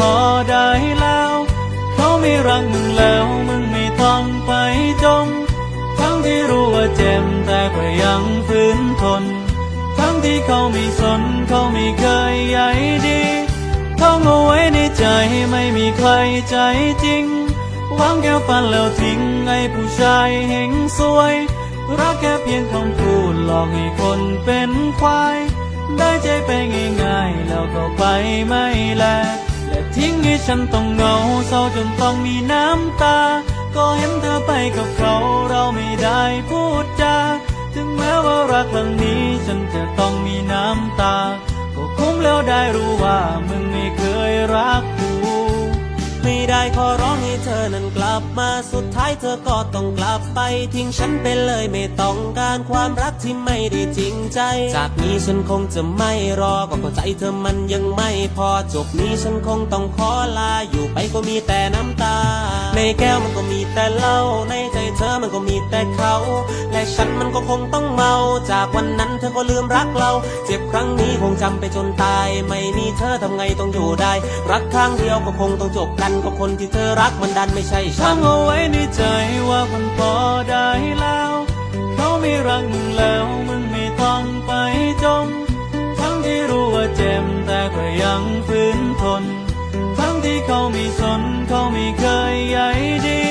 พอได้แล้ว เขาไม่รักมึงแล้วมึงไม่ต้องไปจม ทั้งที่รู้ว่าเจ็บแต่ก็ยังฝืนทน ทั้งที่เขาไม่สนเขาไม่เคยใยดีท่องเอาไว้ในใจไม่มีใครใจจริงหวังแค่ฝันแล้วทิ้งให้ผู้ชายเฮงสวย รักแค่เพียงคำพูดหลอกให้คนเป็นควาย ได้ใจไปง่ายๆแล้วก็ไปไม่แล และทิ้งให้ฉันต้องเหงาเศร้าจนต้องมีน้ำตา ก็เห็นเธอไปกับเขาเราไม่ได้พูดจาถึงแม้ว่ารักครั้งนี้ฉันจะต้องมีน้ำตา ก็คุ้มแล้วได้รู้ว่ามึงไม่เคยรักกู ไม่ได้ขอร้องให้เธอนั้นก บมาสุดท้ายเธอก็ต้องกลับไป ทิ้งฉันไปเลยไม่ต้องการความรักที่ไม่ได้จริงใจ จากนี้ฉันคงจะไม่รอก็เข้าใจเธอมันยังไม่พอจบนี้ฉันคงต้องขอลาอยู่ไปก็มีแต่น้ำตา ในแก้วมันก็มีแต่เหล้าในใจเธอมันก็มีแต่เขา และฉันมันก็คงต้องเมา จากวันนั้นเธอก็ลืมรักเรา เจ็บครั้งนี้คงจำไปจนตาย ไม่มีเธอทำไงต้องอยู่ได้ รักข้งเดียวก็คงต้องจบกันก็คนที่เธอรักมันดันไม่ใช่ฉันงเอาไว้ในใจว่ามันพอได้แล้ว เขาไม่รักมึงแล้วมึงไม่ต้องไปจมทั้งที่รู้ว่าเจ็บแต่ก็ยังฝืน ไม่สนเขาไม่เคยใยดี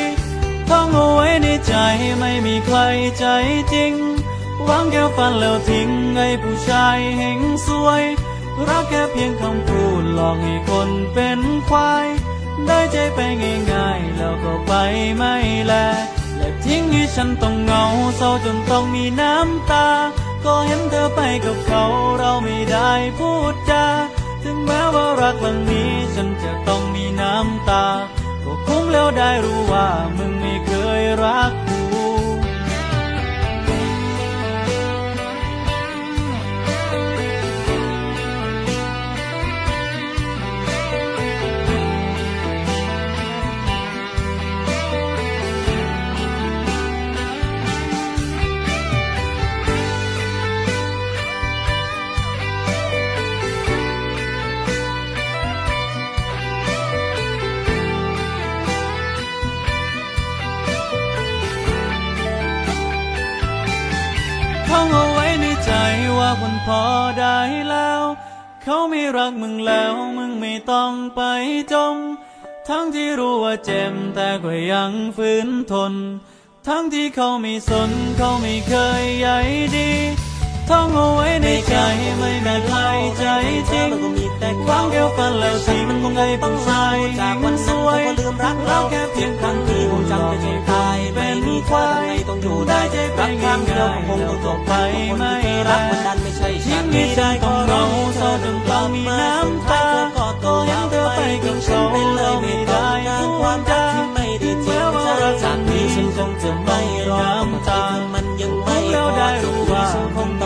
ท่องเอาไว้ในใจไม่มีใครใจจริงหวังแค่ฝันแล้วทิ้งให้ผู้ชายเฮงสวย รักแค่เพียงคำพูดหลอกให้คนเป็นควาย ได้ใจไปง่ายๆ แล้วก็ไปไม่แลและทิ้งให้ฉันต้องเหงาเศร้าจนต้องมีน้ำตา ก็เห็นเธอไปกับเขาเราไม่ได้พูดจา แม้ว่ารักครั้งนี้ ฉันจะต้องมีน้ำตา ก็คุ้มแล้วได้รู้ว่า อได้แล้ว เขาไม่รักมึงแล้ว มึงไม่ต้องไปจม ทั้งที่รู้ว่าเจ็บแต่ก็ยังฝืนทน ทั้งที่เขาไม่สนเขาไม่เคยใยดีท่องเอาไว้ในใจไม่มีใครใจจริงมันก็มีแต่หวังแค่ฝันแล้วทิ้งให้ผู้ชายจากวันสนั้นวยเธอก็ลืมรักเราแค่เพียงครั้งที่ที่คงจำไปจ ควายต้องอยู่ได้ใจรักข้างเดียวคงต้องจบไปไม่รักมันนั้นไม่ใช่ชีวิตใจของเราเศร้าดึงเรามีน้ำตาก็ก็เห็นเธอไปกับเขาไม่เลยไม่ได้ความรักที่ไม่ดีจริงจากนี้ฉันคงจะไม่ร้องตามมันยังไม่พอใจว่าฉันคง